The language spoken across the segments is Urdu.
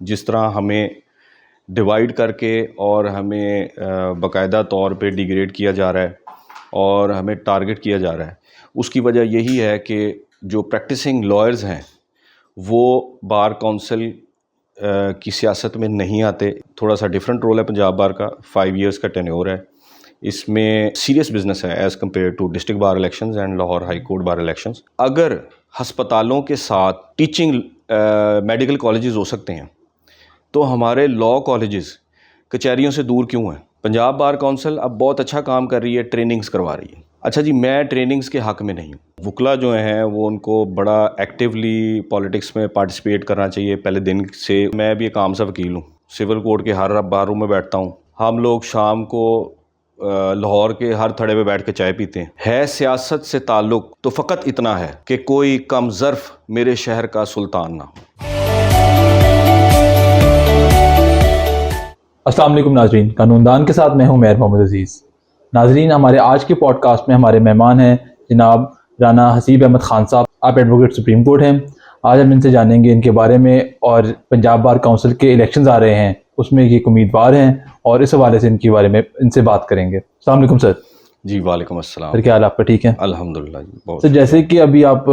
جس طرح ہمیں ڈیوائڈ کر کے اور ہمیں باقاعدہ طور پہ ڈیگریڈ کیا جا رہا ہے اور ہمیں ٹارگٹ کیا جا رہا ہے۔ اس کی وجہ یہی ہے کہ جو پریکٹسنگ لائرز ہیں، وہ بار کونسل کی سیاست میں نہیں آتے۔ تھوڑا سا ڈفرینٹ رول ہے پنجاب بار کا۔ فائیو ایئرس کا ٹینیور ہے۔ اس میں سیریس بزنس ہے as compare to district bar elections and Lahore high court bar elections اگر ہسپتالوں کے ساتھ ٹیچنگ میڈیکل کالجز ہو سکتے ہیں تو ہمارے لاء کالجز کچہریوں سے دور کیوں ہیں؟ پنجاب بار کونسل اب بہت اچھا کام کر رہی ہے ٹریننگز کروا رہی ہے۔ اچھا جی میں ٹریننگز کے حق میں نہیں ہوں۔ وکلا جو ہیں، وہ ان کو بڑا ایکٹیولی پالیٹکس میں پارٹیسپیٹ کرنا چاہیے۔ پہلے دن سے میں بھی ایک عام سا وکیل ہوں۔ سول کورٹ کے ہر باروں میں بیٹھتا ہوں۔ ہم لوگ شام کو لاہور کے ہر تھڑے پہ بیٹھ کے چائے پیتے ہیں۔ ہے سیاست سے تعلق تو فقط اتنا ہے کہ کوئی کم ظرف میرے شہر کا سلطان نہ ہو۔ السلام علیکم ناظرین قانون دان کے ساتھ میں ہوں میر محمد عزیز۔ ناظرین ہمارے آج کے پوڈ کاسٹ میں ہمارے مہمان ہیں جناب رانا حسیب احمد خان صاحب۔ آپ ایڈوکیٹ سپریم کورٹ ہیں۔ آج ہم ان سے جانیں گے ان کے بارے میں اور پنجاب بار کونسل کے الیکشنز آ رہے ہیں اس میں یہ امیدوار ہیں اور اس حوالے سے ان کے بارے میں ان سے بات کریں گے۔ السلام علیکم سر۔ جی وعلیکم السلام۔ سر کیا حال آپ کا ٹھیک ہے الحمد للہ جی بہت سر جیسے کہ ابھی آپ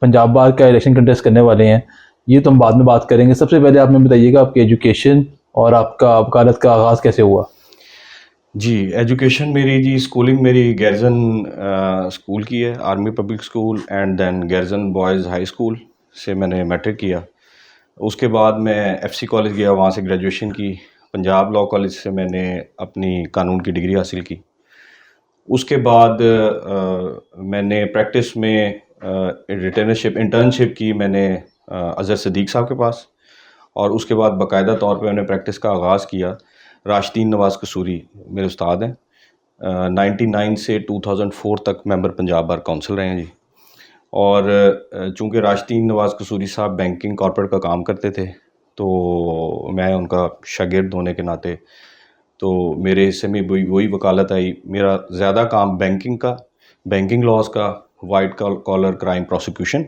پنجاب بار کا الیکشن کنٹیسٹ کرنے والے ہیں یہ تو ہم بعد میں بات کریں گے۔ سب سے پہلے آپ نے بتائیے گا آپ کی ایجوکیشن اور آپ کا وکالت کا آغاز کیسے ہوا؟ جی ایجوکیشن میری جی اسکولنگ میری گیرزن اسکول کی ہے army public school and then garrison boys high school سے میں نے میٹرک کیا۔ اس کے بعد میں ایف سی کالج گیا، وہاں سے گریجویشن کی۔ پنجاب لاء کالج سے میں نے اپنی قانون کی ڈگری حاصل کی۔ اس کے بعد میں نے پریکٹس میں ریٹرنرشپ انٹرنشپ کی میں نے اظہر صدیق صاحب کے پاس۔ اور اس کے بعد باقاعدہ طور پہ میں نے پریکٹس کا آغاز کیا۔ راشدین نواز قصوری میرے استاد ہیں۔ نائنٹی نائن سے ٹو تھاؤزنڈ فور تک ممبر پنجاب بار کونسل رہے ہیں جی۔ اور چونکہ راشدین نواز قصوری صاحب بینکنگ کارپوریٹ کا کام کرتے تھے، تو میں ان کا شاگرد ہونے کے ناطے، تو میرے حصے میں وہی وکالت آئی۔ میرا زیادہ کام بینکنگ کا، بینکنگ لاس کا، white collar crime prosecution,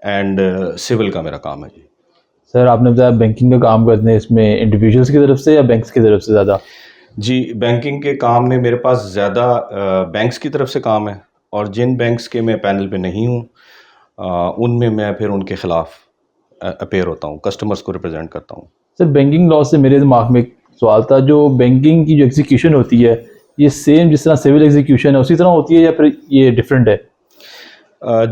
and civil کا میرا کام ہے جی۔ سر آپ نے بتایا بینکنگ کا کام کرتے ہیں اس میں انڈیویجولس کی طرف سے یا بینکس کی طرف سے زیادہ؟ جی بینکنگ کے کام میں میرے پاس زیادہ بینکس کی طرف سے کام ہے اور جن بینکس کے میں پینل پہ نہیں ہوں ان میں میں پھر ان کے خلاف اپیئر ہوتا ہوں کسٹمرس کو ریپرزینٹ کرتا ہوں۔ سر بینکنگ لا سے میرے دماغ میں ایک سوال تھا جو بینکنگ کی جو ایگزیکیوشن ہوتی ہے یہ سیم جس طرح سول ایگزیکیوشن ہے اسی طرح ہوتی ہے یا پھر یہ ڈفرینٹ ہے؟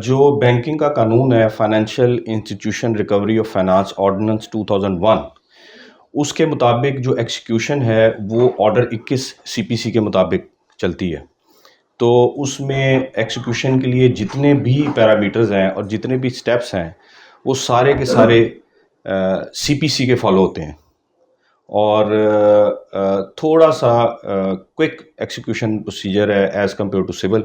جو بینکنگ کا قانون ہے financial institution recovery of finance ordinance two thousand one اس کے مطابق جو ایکسیکیوشن ہے، وہ آرڈر اکیس سی پی سی کے مطابق چلتی ہے۔ تو اس میں ایکسیکیوشن کے لیے جتنے بھی پیرامیٹرز ہیں اور جتنے بھی سٹیپس ہیں، وہ سارے کے سارے سی پی سی کے فالو ہوتے ہیں۔ اور تھوڑا سا کوئک ایکسیکیوشن پروسیجر ہے ایز کمپیئر ٹو سول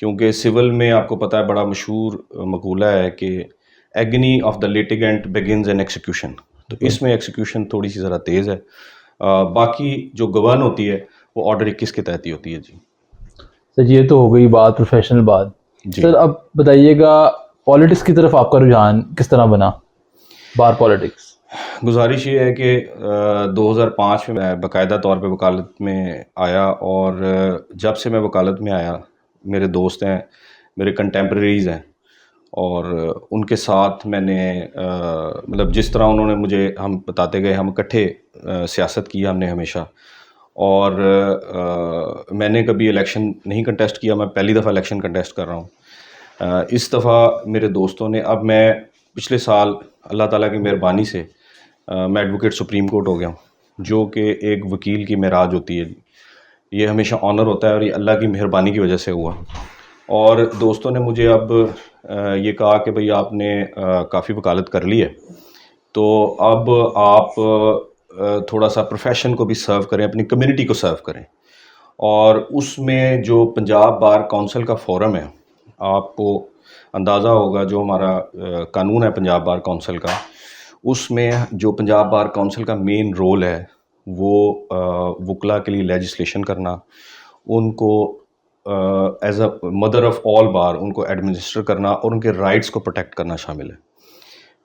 کیونکہ سول میں آپ کو پتہ ہے بڑا مشہور مقولہ ہے کہ agony of the litigant begins in execution تو اس میں ایکسیکیوشن تھوڑی سی ذرا تیز ہے۔ باقی جو گورن ہوتی ہے وہ آرڈر اکیس کے تحت ہی ہوتی ہے جی۔ سر یہ تو ہو گئی بات پروفیشنل بات۔ جی۔ سر اب بتائیے گا پالیٹکس کی طرف آپ کا رجحان کس طرح بنا؟ بار پالیٹکس گزارش یہ ہے کہ دو ہزار پانچ میں میں باقاعدہ طور پہ وکالت میں آیا اور جب سے میں وکالت میں آیا میرے دوست ہیں، میرے کنٹمپریریز ہیں، اور ان کے ساتھ میں نے مطلب جس طرح انہوں نے مجھے ہم بتاتے گئے، ہم اکٹھے سیاست کی ہم نے ہمیشہ، اور میں نے کبھی الیکشن نہیں کنٹیسٹ کیا، میں پہلی دفعہ الیکشن کنٹیسٹ کر رہا ہوں۔ اس دفعہ میرے دوستوں نے، اب میں پچھلے سال اللہ تعالیٰ کی مہربانی سے میں ایڈوکیٹ سپریم کورٹ ہو گیا ہوں، جو کہ ایک وکیل کی معراج ہوتی ہے۔ یہ ہمیشہ آنر ہوتا ہے اور یہ اللہ کی مہربانی کی وجہ سے ہوا۔ اور دوستوں نے مجھے اب یہ کہا کہ بھئی آپ نے کافی وکالت کر لی ہے۔ تو اب آپ تھوڑا سا پروفیشن کو بھی سرو کریں، اپنی کمیونٹی کو سرو کریں۔ اور اس میں جو پنجاب بار کونسل کا فورم ہے، آپ کو اندازہ ہوگا جو ہمارا قانون ہے پنجاب بار کونسل کا۔ اس میں جو پنجاب بار کونسل کا مین رول ہے وہ وکلا کے لیے لیجسلیشن کرنا، ان کو as a mother of all bar ان کو ایڈمنسٹر کرنا اور ان کے رائٹس کو پروٹیکٹ کرنا شامل ہے۔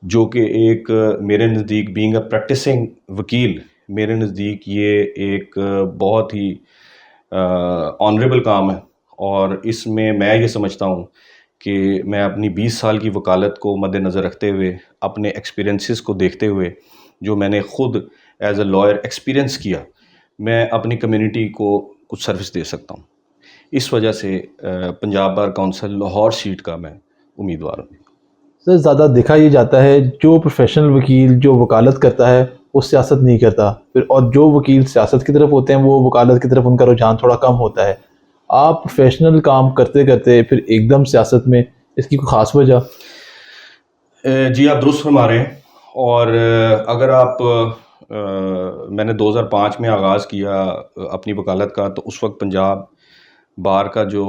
جو کہ ایک، میرے نزدیک بینگ اے پریکٹسنگ وکیل، میرے نزدیک یہ ایک بہت ہی آنریبل کام ہے۔ اور اس میں میں یہ سمجھتا ہوں کہ میں اپنی بیس سال کی وکالت کو مد نظر رکھتے ہوئے، اپنے ایکسپیرینسز کو دیکھتے ہوئے، جو میں نے خود ایز اے لائر ایکسپیرینس کیا میں اپنی کمیونٹی کو کچھ سروس دے سکتا ہوں۔ اس وجہ سے Punjab bar council Lahore seat کا میں امیدوار ہوں۔ سر زیادہ دیکھا یہ جاتا ہے جو پروفیشنل وکیل جو وکالت کرتا ہے وہ سیاست نہیں کرتا۔ پھر اور جو وکیل سیاست کی طرف ہوتے ہیں وہ وکالت کی طرف ان کا رجحان تھوڑا کم ہوتا ہے۔ آپ پروفیشنل کام کرتے کرتے پھر ایک دم سیاست میں اس کی کوئی خاص وجہ؟ جی آپ درست فرما رہے ہیں۔ اور اگر آپ میں نے دو ہزار پانچ میں آغاز کیا اپنی وکالت کا، تو اس وقت پنجاب بار کا جو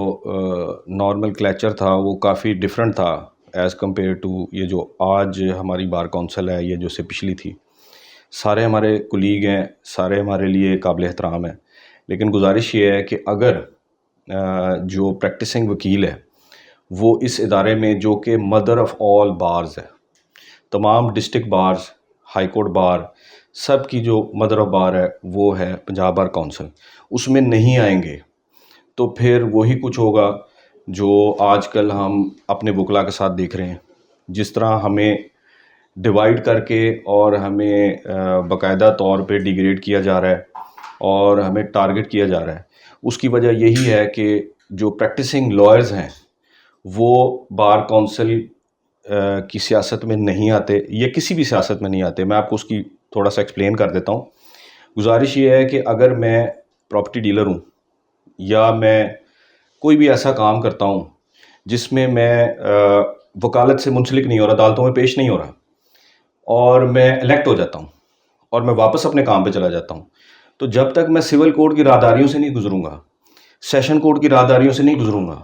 نارمل کلیچر تھا، وہ کافی ڈفرینٹ تھا ایز کمپیئر ٹو یہ جو آج ہماری بار کونسل ہے، یہ جو سے پچھلی تھی۔ سارے ہمارے کلیگ ہیں، سارے ہمارے لیے قابل احترام ہیں۔ لیکن گزارش یہ ہے کہ اگر جو پریکٹسنگ وکیل ہے، وہ اس ادارے میں جو کہ مدر آف آل بارز ہے، تمام district bars high court bar سب کی جو مدر آف بار ہے، وہ ہے پنجاب بار کونسل۔ اس میں نہیں آئیں گے، تو پھر وہی کچھ ہوگا جو آج کل ہم اپنے بکلا کے ساتھ دیکھ رہے ہیں۔ جس طرح ہمیں ڈیوائڈ کر کے اور ہمیں باقاعدہ طور پہ ڈیگریڈ کیا جا رہا ہے اور ہمیں ٹارگٹ کیا جا رہا ہے۔ اس کی وجہ یہی ہے کہ جو پریکٹسنگ لائرز ہیں، وہ بار کونسل کی سیاست میں نہیں آتے۔ یا کسی بھی سیاست میں نہیں آتے۔ میں آپ کو اس کی تھوڑا سا ایکسپلین کر دیتا ہوں۔ گزارش یہ ہے کہ اگر میں پراپرٹی ڈیلر ہوں یا میں کوئی بھی ایسا کام کرتا ہوں جس میں میں وکالت سے منسلک نہیں ہو رہا، عدالتوں میں پیش نہیں ہو رہا اور میں الیکٹ ہو جاتا ہوں اور میں واپس اپنے کام پہ چلا جاتا ہوں، تو جب تک میں سول کورٹ کی راہداریوں سے نہیں گزروں گا سیشن کورٹ کی راہداریوں سے نہیں گزروں گا،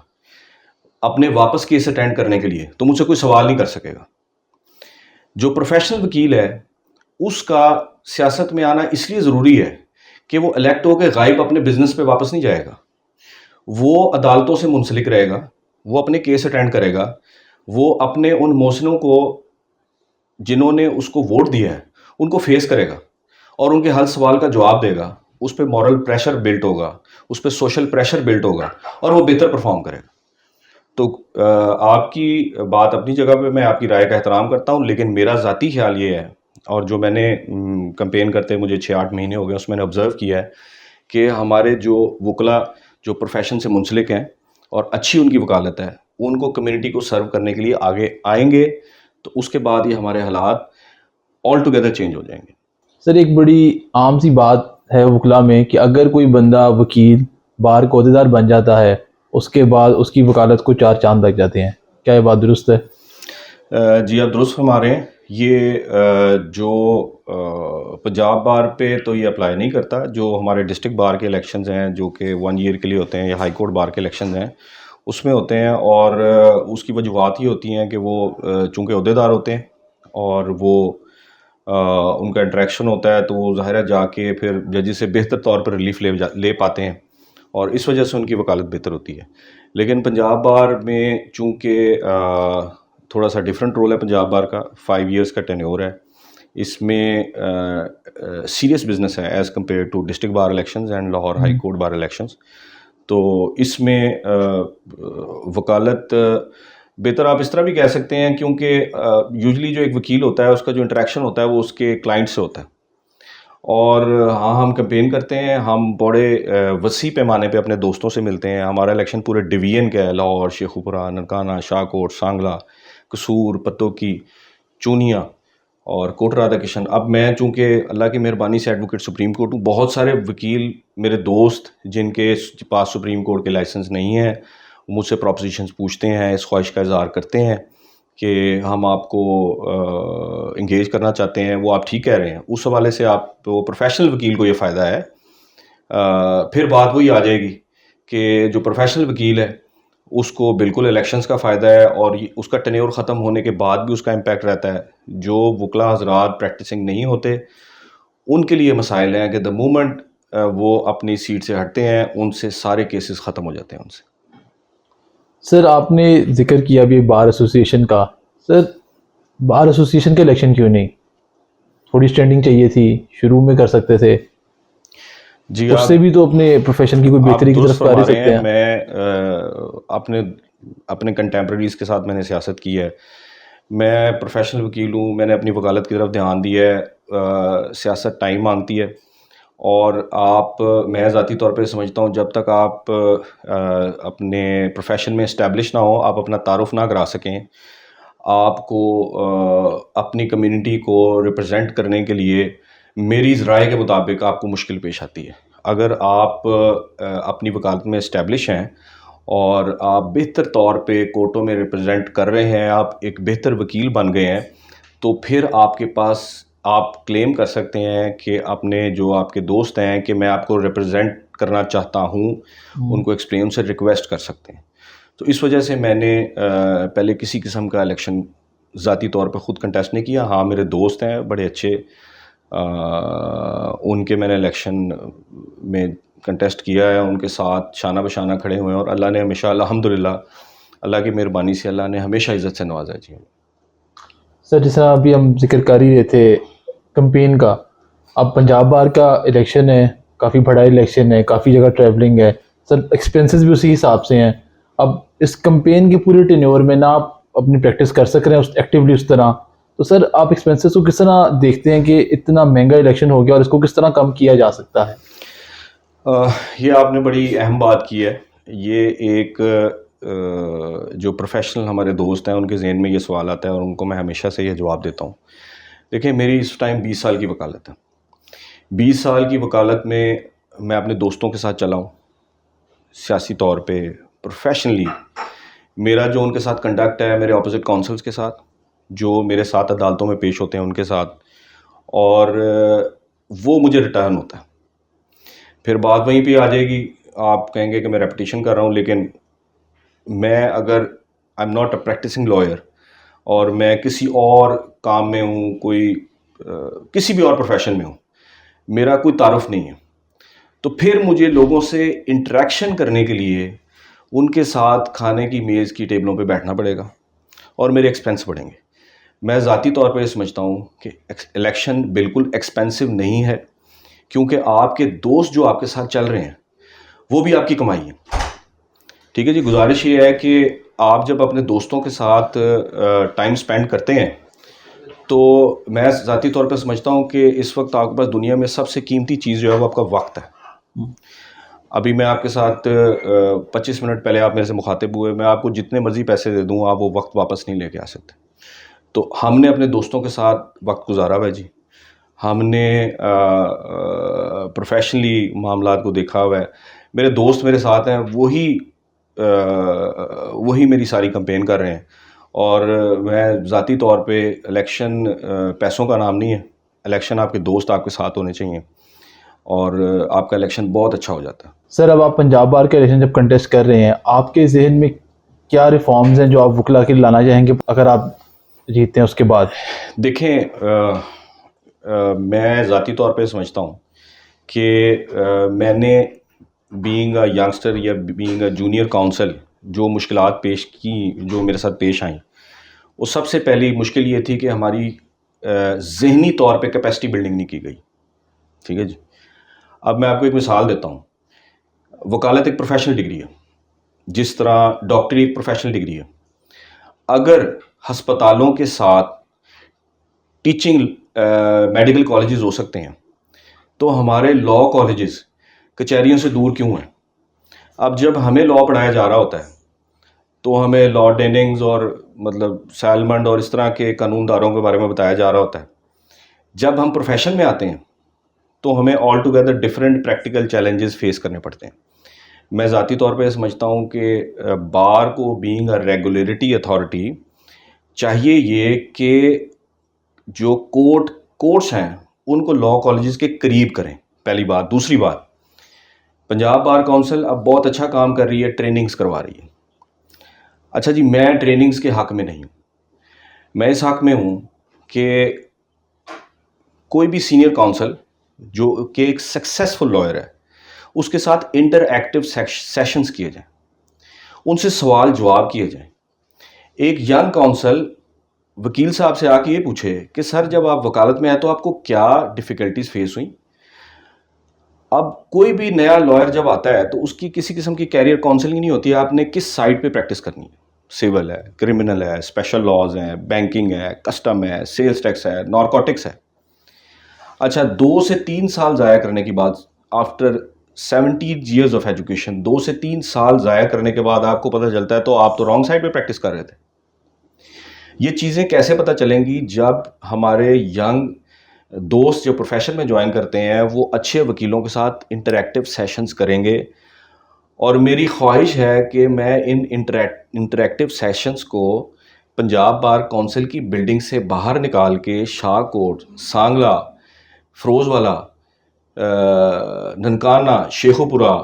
اپنے واپس کیس اٹینڈ کرنے کے لیے، تو مجھ سے کوئی سوال نہیں کر سکے گا۔ جو پروفیشنل وکیل ہے اس کا سیاست میں آنا اس لیے ضروری ہے کہ وہ الیکٹ ہو کے غائب اپنے بزنس پہ واپس نہیں جائے گا۔ وہ عدالتوں سے منسلک رہے گا، وہ اپنے کیس اٹینڈ کرے گا، وہ اپنے ان موسنوں کو جنہوں نے اس کو ووٹ دیا ہے، ان کو فیس کرے گا اور ان کے ہر سوال کا جواب دے گا۔ اس پہ مورل پریشر بلٹ ہوگا، اس پہ سوشل پریشر بلٹ ہوگا اور وہ بہتر پرفارم کرے گا۔ تو آپ کی بات اپنی جگہ پہ میں آپ کی رائے کا احترام کرتا ہوں، لیکن میرا ذاتی خیال یہ ہے اور جو میں نے کمپین کرتے مجھے چھ آٹھ مہینے ہو گئے اس میں نے آبزرو کیا ہے کہ ہمارے جو وکلا جو پروفیشن سے منسلک ہیں اور اچھی ان کی وکالت ہے ان کو کمیونٹی کو سرو کرنے کے لیے آگے آئیں گے تو اس کے بعد یہ ہمارے حالات آل ٹوگیدر چینج ہو جائیں گے۔ سر ایک بڑی عام سی بات ہے وکلا میں کہ اگر کوئی بندہ وکیل بار کو عہدیدار بن جاتا ہے اس کے بعد اس کی وکالت کو چار چاند لگ جاتے ہیں۔ کیا یہ بات درست ہے؟ جی آپ درست فرما رہے ہیں۔ یہ جو پنجاب بار پہ تو یہ اپلائی نہیں کرتا، جو ہمارے ڈسٹرک بار کے الیکشنز ہیں، جو کہ ون ایئر کے لیے ہوتے ہیں یا ہائی کورٹ بار کے الیکشنز ہیں، اس میں ہوتے ہیں اور اس کی وجوہات ہی ہوتی ہیں کہ وہ چونکہ عہدے دار ہوتے ہیں اور وہ ان کا انٹریکشن ہوتا ہے تو وہ ظاہرہ جا کے پھر ججی سے بہتر طور پر ریلیف لے لے پاتے ہیں اور اس وجہ سے ان کی وکالت بہتر ہوتی ہے۔ لیکن پنجاب بار میں چونکہ تھوڑا سا ڈفرینٹ رول ہے پنجاب بار کا فائیو ایئرس کا ٹینیور ہے۔ اس میں سیریس بزنس ہے as compare to district bar elections and Lahore high court bar elections تو اس میں وکالت بہتر آپ اس طرح بھی کہہ سکتے ہیں کیونکہ یوزلی جو ایک وکیل ہوتا ہے اس کا جو انٹریکشن ہوتا ہے وہ اس کے کلائنٹ سے ہوتا ہے۔ اور ہاں ہم کمپین کرتے ہیں ہم بڑے وسیع پیمانے پہ اپنے دوستوں سے ملتے ہیں۔ ہمارا الیکشن پورے ڈویژن کا ہے لاہور شیخوپورہ ننکانہ شاہ کوٹ سانگلہ۔ قصور پتوں کی چونیا اور کوٹ رادا کشن۔ اب میں چونکہ اللہ کی مہربانی سے ایڈوکیٹ سپریم کورٹ ہوں، بہت سارے وکیل میرے دوست جن کے پاس سپریم کورٹ کے لائسنس نہیں ہیں مجھ سے پروپوزیشنز پوچھتے ہیں، اس خواہش کا اظہار کرتے ہیں کہ ہم آپ کو انگیج کرنا چاہتے ہیں۔ وہ آپ ٹھیک کہہ رہے ہیں۔ اس حوالے سے آپ پروفیشنل وکیل کو یہ فائدہ ہے۔ پھر بات وہی آ جائے گی کہ جو پروفیشنل وکیل ہے اس کو بالکل الیکشنز کا فائدہ ہے اور اس کا ٹنیور ختم ہونے کے بعد بھی اس کا امپیکٹ رہتا ہے۔ جو وکلا حضرات پریکٹسنگ نہیں ہوتے، ان کے لیے مسائل ہیں کہ دا مومنٹ وہ اپنی سیٹ سے ہٹتے ہیں، ان سے سارے کیسز ختم ہو جاتے ہیں ان سے۔ سر، آپ نے ذکر کیا ابھی بار ایسوسیشن کا۔ سر، بار ایسوسیشن کے الیکشن کیوں نہیں؟ تھوڑی اسٹینڈنگ چاہیے تھی، شروع میں کر سکتے تھے۔ جی اس سے بھی تو اپنے پروفیشن کی کوئی بہتری کی طرف کاری سکتے ہیں میں اپنے اپنے کنٹمپریریز کے ساتھ میں نے سیاست کی ہے۔ میں پروفیشنل وکیل ہوں میں نے اپنی وکالت کی طرف دھیان دیا ہے۔ سیاست ٹائم مانگتی ہے۔ اور آپ میں ذاتی طور پہ سمجھتا ہوں جب تک آپ اپنے پروفیشن میں اسٹیبلش نہ ہو آپ اپنا تعارف نہ کرا سکیں۔ آپ کو اپنی کمیونٹی کو ریپرزینٹ کرنے کے لیے میری رائے کے مطابق آپ کو مشکل پیش آتی ہے۔ اگر آپ اپنی وکالت میں اسٹیبلش ہیں اور آپ بہتر طور پہ کورٹوں میں ریپرزینٹ کر رہے ہیں آپ ایک بہتر وکیل بن گئے ہیں تو پھر آپ کے پاس آپ کلیم کر سکتے ہیں کہ اپنے جو آپ کے دوست ہیں کہ میں آپ کو ریپرزینٹ کرنا چاہتا ہوں ان کو ایکسپلین سے ریکویسٹ کر سکتے ہیں۔ تو اس وجہ سے میں نے پہلے کسی قسم کا الیکشن ذاتی طور پہ خود کنٹیسٹ نہیں کیا۔ ہاں میرے دوست ہیں بڑے اچھے ان کے میں نے الیکشن میں کنٹیسٹ کیا ہے، ان کے ساتھ شانہ بشانہ کھڑے ہوئے ہیں اور اللہ نے ہمیشہ الحمد للہ اللہ کی مہربانی سے اللہ نے ہمیشہ عزت سے نوازا جی۔ سر جیسا ابھی ہم ذکر کر ہی رہے تھے کمپین کا، اب پنجاب بار کا الیکشن ہے، کافی بڑا الیکشن ہے، کافی جگہ ٹریولنگ ہے۔ سر ایکسپینسز بھی اسی حساب سے ہیں۔ اب اس کمپین کی پوری ٹینیور میں نہ آپ اپنی پریکٹس کر سک رہے ہیں ایکٹیولی اس طرح۔ تو سر آپ ایکسپینسز کو کس طرح دیکھتے ہیں کہ اتنا مہنگا الیکشن ہو گیا اور اس کو کس طرح کم کیا جا سکتا ہے؟ یہ آپ نے بڑی اہم بات کی ہے۔ یہ ایک جو پروفیشنل ہمارے دوست ہیں، ان کے ذہن میں یہ سوال آتا ہے اور ان کو میں ہمیشہ سے یہ جواب دیتا ہوں۔ دیکھیں، میری اس ٹائم بیس سال کی وکالت ہے۔ بیس سال کی وکالت میں میں اپنے دوستوں کے ساتھ چلا ہوں۔ سیاسی طور پہ پروفیشنلی میرا جو ان کے ساتھ کنڈکٹ ہے، میرے اپوزٹ کونسلس کے ساتھ جو میرے ساتھ عدالتوں میں پیش ہوتے ہیں ان کے ساتھ، اور وہ مجھے ریٹرن ہوتا ہے۔ پھر بات وہیں پہ آ جائے گی۔ آپ کہیں گے کہ میں ریپٹیشن کر رہا ہوں، لیکن میں اگر I am not a practising lawyer اور میں کسی اور کام میں ہوں، کوئی، کسی بھی اور پروفیشن میں ہوں، میرا کوئی تعارف نہیں ہے۔ تو پھر مجھے لوگوں سے انٹریکشن کرنے کے لیے ان کے ساتھ کھانے کی میز کی ٹیبلوں پہ بیٹھنا پڑے گا اور میرے ایکسپینس بڑھیں گے۔ میں ذاتی طور پر یہ سمجھتا ہوں کہ الیکشن بالکل ایکسپینسو نہیں ہے، کیونکہ آپ کے دوست جو آپ کے ساتھ چل رہے ہیں، وہ بھی آپ کی کمائی ہے ٹھیک ہے جی گزارش یہ ہے کہ آپ جب اپنے دوستوں کے ساتھ ٹائم سپینڈ کرتے ہیں، تو میں ذاتی طور پر سمجھتا ہوں کہ اس وقت آپ کے پاس دنیا میں سب سے قیمتی چیز جو ہے وہ آپ کا وقت ہے۔ ابھی میں آپ کے ساتھ پچیس منٹ پہلے آپ میرے سے مخاطب ہوئے، میں آپ کو جتنے مرضی پیسے دے دوں، آپ وہ وقت واپس نہیں لے کے آ سکتے۔ تو ہم نے اپنے دوستوں کے ساتھ وقت گزارا ہوا ہے جی۔ ہم نے پروفیشنلی معاملات کو دیکھا ہوا ہے۔ میرے دوست میرے ساتھ ہیں، وہی وہی میری ساری کمپین کر رہے ہیں۔ اور میں ذاتی طور پہ الیکشن پیسوں کا نام نہیں ہے۔ الیکشن آپ کے دوست آپ کے ساتھ ہونے چاہیے۔ اور آپ کا الیکشن بہت اچھا ہو جاتا ہے۔ سر، اب آپ پنجاب بار کے الیکشن جب کنٹیسٹ کر رہے ہیں، آپ کے ذہن میں کیا ریفارمز ہیں جو آپ وکلا کے لانا چاہیں گے؟ اگر آپ جیتے ہیں اس کے بعد؟ دیکھیں میں ذاتی طور پہ سمجھتا ہوں کہ میں نے بینگ اے ینگسٹر یا بینگ اے جونیئر کاؤنسل جو مشکلات پیش کی، جو میرے ساتھ پیش آئیں، وہ سب سے پہلی مشکل یہ تھی کہ ہماری ذہنی طور پہ کیپیسٹی بلڈنگ نہیں کی گئی۔ ٹھیک ہے جی؟ اب میں آپ کو ایک مثال دیتا ہوں۔ وکالت ایک پروفیشنل ڈگری ہے، جس طرح ڈاکٹری ایک پروفیشنل ڈگری ہے۔ اگر ہسپتالوں کے ساتھ ٹیچنگ میڈیکل کالجز ہو سکتے ہیں۔ تو ہمارے لا کالجز کچہریوں سے دور کیوں ہیں؟ اب جب ہمیں لاء پڑھایا جا رہا ہوتا ہے، تو ہمیں لا ڈیننگز اور مطلب سیلمنڈ اور اس طرح کے قانون داروں کے بارے میں بتایا جا رہا ہوتا ہے۔ جب ہم پروفیشن میں آتے ہیں، تو ہمیں altogether different practical challenges face کرنے پڑتے ہیں۔ میں ذاتی طور پہ سمجھتا ہوں کہ بار کو بینگ اے ریگولیٹری اتھارٹی چاہیے یہ کہ جو کورٹ کورٹس ہیں، ان کو لاء کالجز کے قریب کریں۔ پہلی بات۔ دوسری بات، پنجاب بار کاؤنسل اب بہت اچھا کام کر رہی ہے ٹریننگز کروا رہی ہے۔ اچھا جی میں ٹریننگز کے حق میں نہیں ہوں۔ میں اس حق میں ہوں کہ کوئی بھی سینئر کاؤنسل جو کہ ایک سکسیزفل لائر ہے، اس کے ساتھ انٹر ایکٹیو سیشنز کیے جائیں۔ ان سے سوال جواب کیے جائیں۔ ایک ینگ کونسل وکیل صاحب سے آ کے یہ پوچھے کہ سر جب آپ وکالت میں آئے تو آپ کو کیا ڈفیکلٹیز فیس ہوئیں؟ اب کوئی بھی نیا لائر جب آتا ہے تو اس کی کسی قسم کی کیریئر کاؤنسلنگ نہیں ہوتی ہے آپ نے کس سائٹ پہ پریکٹس کرنی ہے؟ سول ہے کرمنل ہے اسپیشل لاز ہیں بینکنگ ہے کسٹم ہے سیلز ٹیکس ہے نارکوٹکس ہے۔ اچھا دو سے تین سال ضائع کرنے کی بات after seventy years of education دو سے تین سال ضائع کرنے کے بعد آپ کو پتہ چلتا ہے تو آپ تو رانگ سائڈ پہ پریکٹس کر رہے تھے۔ یہ چیزیں کیسے پتہ چلیں گی؟ جب ہمارے ینگ دوست جو پروفیشن میں جوائن کرتے ہیں، وہ اچھے وکیلوں کے ساتھ انٹریکٹیو سیشنز کریں گے۔ اور میری خواہش ہے کہ میں ان انٹریکٹیو سیشنز کو پنجاب بار کونسل کی بلڈنگ سے باہر نکال کے شاہ کوٹ، سانگلا، فروز والا ننکانہ شیخو پورہ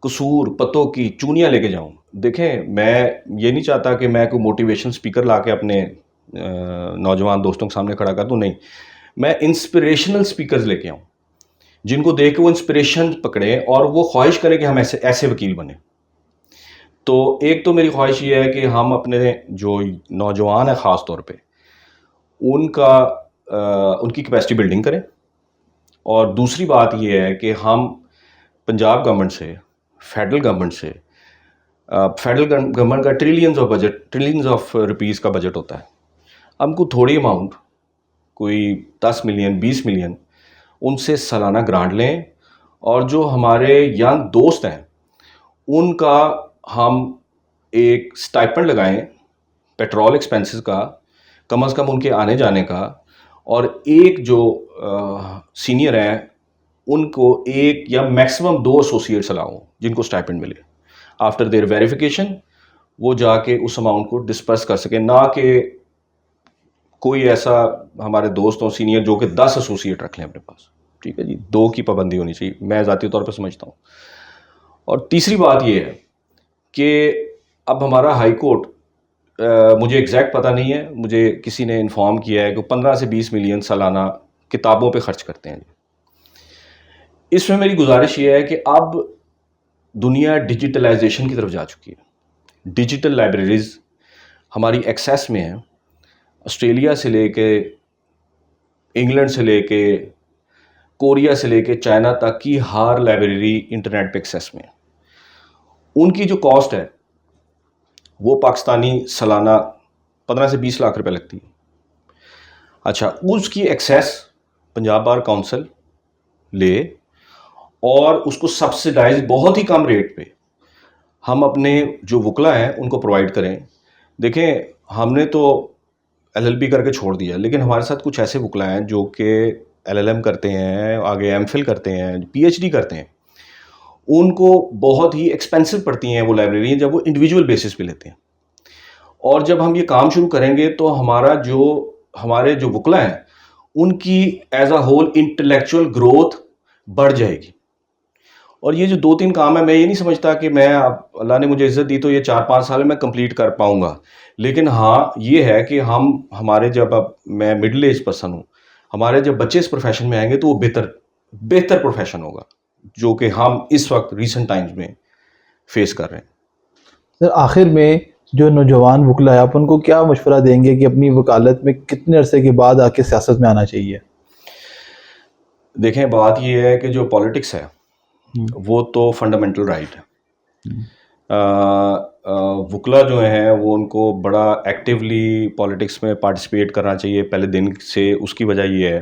قصور، پتوں کی چونیاں لے کے جاؤں۔ دیکھیں، میں یہ نہیں چاہتا کہ میں کوئی موٹیویشن اسپیکر لا کے اپنے نوجوان دوستوں کے سامنے کھڑا کر دوں، نہیں۔ میں انسپریشنل اسپیکرز لے کے آؤں، جن کو دیکھ کے وہ انسپریشن پکڑیں اور وہ خواہش کریں کہ ہم ایسے ایسے وکیل بنیں۔ تو ایک تو میری خواہش یہ ہے کہ ہم اپنے جو نوجوان ہیں، خاص طور پہ، ان کا ان کی کیپیسٹی بلڈنگ کریں۔ اور دوسری بات یہ ہے کہ ہم پنجاب گورنمنٹ سے فیڈرل گورنمنٹ سے فیڈرل گورنمنٹ کا trillions of budget trillions of rupees کا بجٹ ہوتا ہے۔ ہم کو تھوڑی اماؤنٹ کوئی دس ملین بیس ملین ان سے سالانہ گرانٹ لیں۔ اور جو ہمارے ینگ دوست ہیں، ان کا ہم ایک سٹائپنڈ لگائیں پیٹرول ایکسپینسز کا، کم از کم ان کے آنے جانے کا۔ اور ایک جو سینئر ہیں، ان کو ایک یا میکسیمم دو ایسوسیٹس لاؤں جن کو سٹائپنڈ ملے۔ آفٹر دیر ویریفیکیشن وہ جا کے اس اماؤنٹ کو ڈسپرس کر سکیں، نہ کہ کوئی ایسا ہمارے دوست ہوں سینئر جو کہ دس ایسوسیٹ رکھ لیں اپنے پاس۔ ٹھیک ہے جی دو کی پابندی ہونی چاہیے، میں ذاتی طور پہ سمجھتا ہوں۔ اور تیسری بات یہ ہے کہ اب ہمارا ہائی کورٹ مجھے ایگزیکٹ پتہ نہیں ہے، مجھے کسی نے انفارم کیا ہے کہ پندرہ سے بیس ملین سالانہ کتابوں پہ خرچ کرتے ہیں۔ اس میں میری گزارش یہ ہے کہ اب دنیا ڈیجیٹلائزیشن کی طرف جا چکی ہے۔ ڈیجیٹل لائبریریز ہماری ایکسیس میں ہیں۔ آسٹریلیا سے لے کے انگلینڈ سے لے کے کوریا سے لے کے چائنا تک کی ہر لائبریری انٹرنیٹ پہ ایکسیس میں۔ ان کی جو کاسٹ ہے وہ پاکستانی سالانہ پندرہ سے بیس لاکھ روپے لگتی ہے اچھا اس کی ایکسیس پنجاب بار کونسل لے اور اس کو سبسڈائز بہت ہی کم ریٹ پہ ہم اپنے جو وکلا ہیں، ان کو پرووائڈ کریں۔ دیکھیں، ہم نے تو ایل ایل بی کر کے چھوڑ دیا، لیکن ہمارے ساتھ کچھ ایسے وکلا ہیں جو کہ ایل ایل ایم کرتے ہیں، آگے ایم فل کرتے ہیں پی ایچ ڈی کرتے ہیں۔ ان کو بہت ہی ایکسپینسو پڑتی ہیں وہ لائبریری جب وہ انڈیویجول بیسس پہ لیتے ہیں۔ اور جب ہم یہ کام شروع کریں گے تو ہمارا جو ہمارے جو وکلا ہیں، ان کی as a whole intellectual growth بڑھ جائے گی۔ اور یہ جو دو تین کام ہے میں یہ نہیں سمجھتا کہ میں اللہ نے مجھے عزت دی تو یہ چار پانچ سال میں کمپلیٹ کر پاؤں گا۔ لیکن ہاں یہ ہے کہ ہم، ہمارے جب اب میں مڈل ایج پرسن ہوں، ہمارے جب بچے اس پروفیشن میں آئیں گے تو وہ بہتر بہتر پروفیشن ہوگا۔ جو کہ ہم اس وقت ریسنٹ ٹائمز میں فیس کر رہے ہیں۔ سر آخر میں جو نوجوان وکلا ہے آپ ان کو کیا مشورہ دیں گے کہ اپنی وکالت میں کتنے عرصے کے بعد آ کے سیاست میں آنا چاہیے؟ دیکھیں بات یہ ہے کہ جو پالیٹکس ہے وہ تو فنڈامنٹل رائٹ ہے۔ وکلا جو ہیں وہ ان کو بڑا ایکٹیولی پالیٹکس میں پارٹیسپیٹ کرنا چاہیے۔ پہلے دن سے اس کی وجہ یہ ہے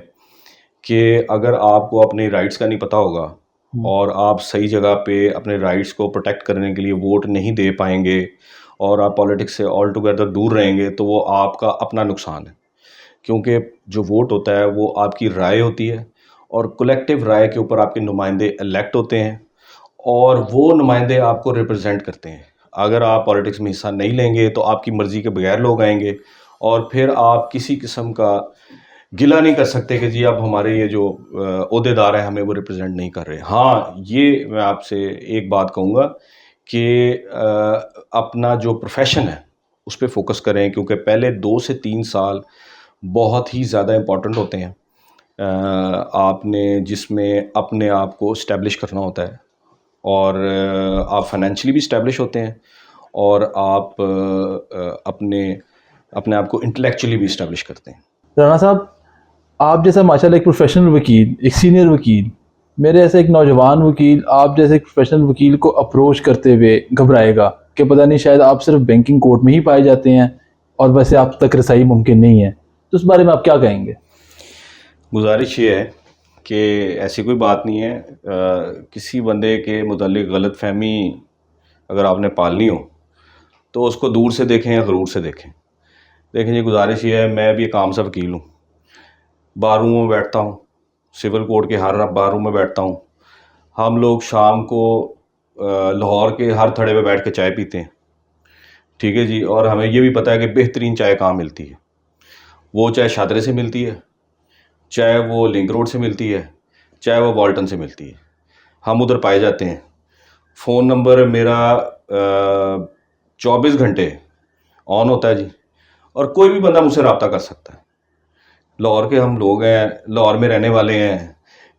کہ اگر آپ کو اپنے رائٹس کا نہیں پتہ ہوگا اور آپ صحیح جگہ پہ اپنے رائٹس کو پروٹیکٹ کرنے کے لیے ووٹ نہیں دے پائیں گے اور آپ پالیٹکس سے آل ٹوگیدر دور رہیں گے تو وہ آپ کا اپنا نقصان ہے۔ کیونکہ جو ووٹ ہوتا ہے وہ آپ کی رائے ہوتی ہے اور کولیکٹیو رائے کے اوپر آپ کے نمائندے الیکٹ ہوتے ہیں اور وہ نمائندے آپ کو ریپرزینٹ کرتے ہیں۔ اگر آپ پالیٹکس میں حصہ نہیں لیں گے تو آپ کی مرضی کے بغیر لوگ آئیں گے اور پھر آپ کسی قسم کا گلا نہیں کر سکتے کہ جی اب ہمارے یہ جو عہدے دار ہیں، ہمیں وہ ریپرزینٹ نہیں کر رہے۔ ہاں یہ میں آپ سے ایک بات کہوں گا کہ اپنا جو پروفیشن ہے، اس پہ فوکس کریں، کیونکہ پہلے دو سے تین سال بہت ہی زیادہ امپورٹنٹ ہوتے ہیں۔ آپ نے جس میں اپنے آپ کو اسٹیبلش کرنا ہوتا ہے، اور آپ فائنینشلی بھی اسٹیبلش ہوتے ہیں، اور آپ اپنے اپنے آپ کو انٹلیکچولی بھی اسٹیبلش کرتے ہیں۔ جہاں صاحب آپ جیسا ماشاء اللہ ایک پروفیشنل وکیل ایک سینئر وکیل میرے ایسے ایک نوجوان وکیل آپ جیسے ایک پروفیشنل وکیل کو اپروچ کرتے ہوئے گھبرائے گا کہ پتہ نہیں شاید آپ صرف بینکنگ کورٹ میں ہی پائے جاتے ہیں اور ویسے آپ تک رسائی ممکن نہیں ہے۔ تو اس بارے میں آپ کیا کہیں گے؟ گزارش یہ ہے کہ ایسی کوئی بات نہیں ہے۔ آ, کسی بندے کے متعلق غلط فہمی اگر آپ نے پالنی ہو تو اس کو دور سے دیکھیں یا غرور سے دیکھیں۔ دیکھیں جی گزارش یہ ہے میں بھی ایک عام سا وکیل ہوں۔ باروموں میں بیٹھتا ہوں۔ سول کوڈ کے ہر باروم میں بیٹھتا ہوں۔ ہم لوگ شام کو لاہور کے ہر تھڑے پہ بیٹھ کے چائے پیتے ہیں۔ ٹھیک ہے جی؟ اور ہمیں یہ بھی پتہ ہے کہ بہترین چائے کہاں ملتی ہے۔ وہ چائے شادرے سے ملتی ہے چاہے وہ لنک روڈ سے ملتی ہے چاہے وہ والٹن سے ملتی ہے۔ ہم ادھر پائے جاتے ہیں۔ فون نمبر میرا چوبیس گھنٹے آن ہوتا ہے جی۔ اور کوئی بھی بندہ مجھ سے رابطہ کر سکتا ہے۔ لاہور کے ہم لوگ ہیں، لاہور میں رہنے والے ہیں۔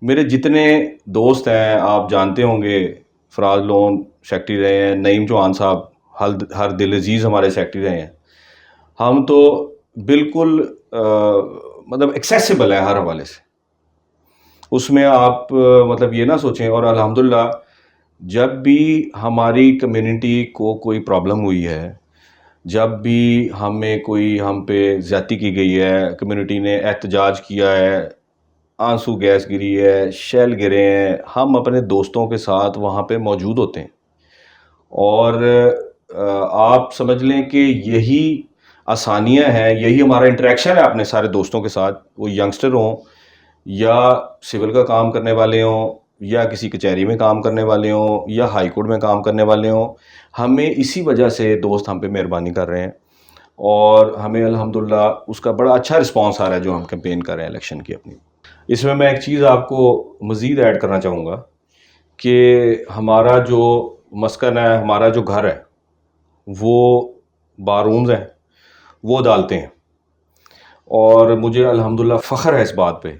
میرے جتنے دوست ہیں، آپ جانتے ہوں گے، فراز لون سیکٹری رہے ہیں، نعیم چوہان صاحب، ہر ہر دل عزیز ہمارے سیکٹری رہے ہیں۔ ہم تو بالکل مطلب ایکسیسیبل ہیں ہر حوالے سے۔ اس میں آپ مطلب یہ نہ سوچیں، اور الحمدللہ جب بھی ہماری کمیونٹی کو کوئی پرابلم ہوئی ہے جب بھی ہمیں کوئی ہم پہ زیادتی کی گئی ہے کمیونٹی نے احتجاج کیا ہے، آنسو گیس گری ہے، شیل گرے ہیں، ہم اپنے دوستوں کے ساتھ وہاں پہ موجود ہوتے ہیں۔ اور آپ سمجھ لیں کہ یہی آسانیاں ہیں، یہی ہمارا انٹریکشن ہے اپنے سارے دوستوں کے ساتھ۔ وہ ینگسٹر ہوں یا سول کا کام کرنے والے ہوں یا کسی کچہری میں کام کرنے والے ہوں یا ہائی کورٹ میں کام کرنے والے ہوں، ہمیں اسی وجہ سے دوست ہم پہ مہربانی کر رہے ہیں اور ہمیں الحمدللہ اس کا بڑا اچھا رسپانس آ رہا ہے جو ہم کیمپین کر رہے ہیں الیکشن کی اپنی۔ اس میں میں ایک چیز آپ کو مزید ایڈ کرنا چاہوں گا کہ ہمارا جو مسکن ہے، ہمارا جو گھر ہے، وہ بارومز ہیں، وہ ڈالتے ہیں۔ اور مجھے الحمدللہ فخر ہے اس بات پہ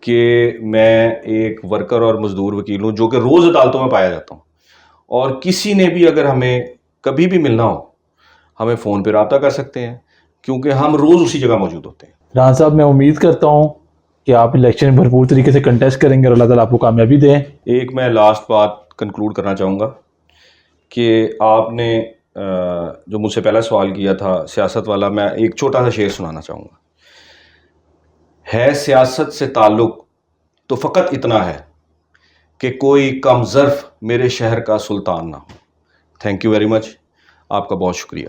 کہ میں ایک ورکر اور مزدور وکیل ہوں جو کہ روز عدالتوں میں پایا جاتا ہوں۔ اور کسی نے بھی اگر ہمیں کبھی بھی ملنا ہو ہمیں فون پہ رابطہ کر سکتے ہیں کیونکہ ہم روز اسی جگہ موجود ہوتے ہیں۔ ران صاحب میں امید کرتا ہوں کہ آپ الیکشن بھرپور طریقے سے کنٹیسٹ کریں گے اور اللہ تعالیٰ آپ کو کامیابی دیں ایک میں لاسٹ بات کنکلوڈ کرنا چاہوں گا کہ آپ نے جو مجھ سے پہلا سوال کیا تھا سیاست والا میں ایک چھوٹا سا شعر سنانا چاہوں گا۔ ہے سیاست سے تعلق تو فقط اتنا ہے کہ کوئی کم ظرف میرے شہر کا سلطان نہ ہو۔ تھینک یو ویری مچ آپ کا بہت شکریہ۔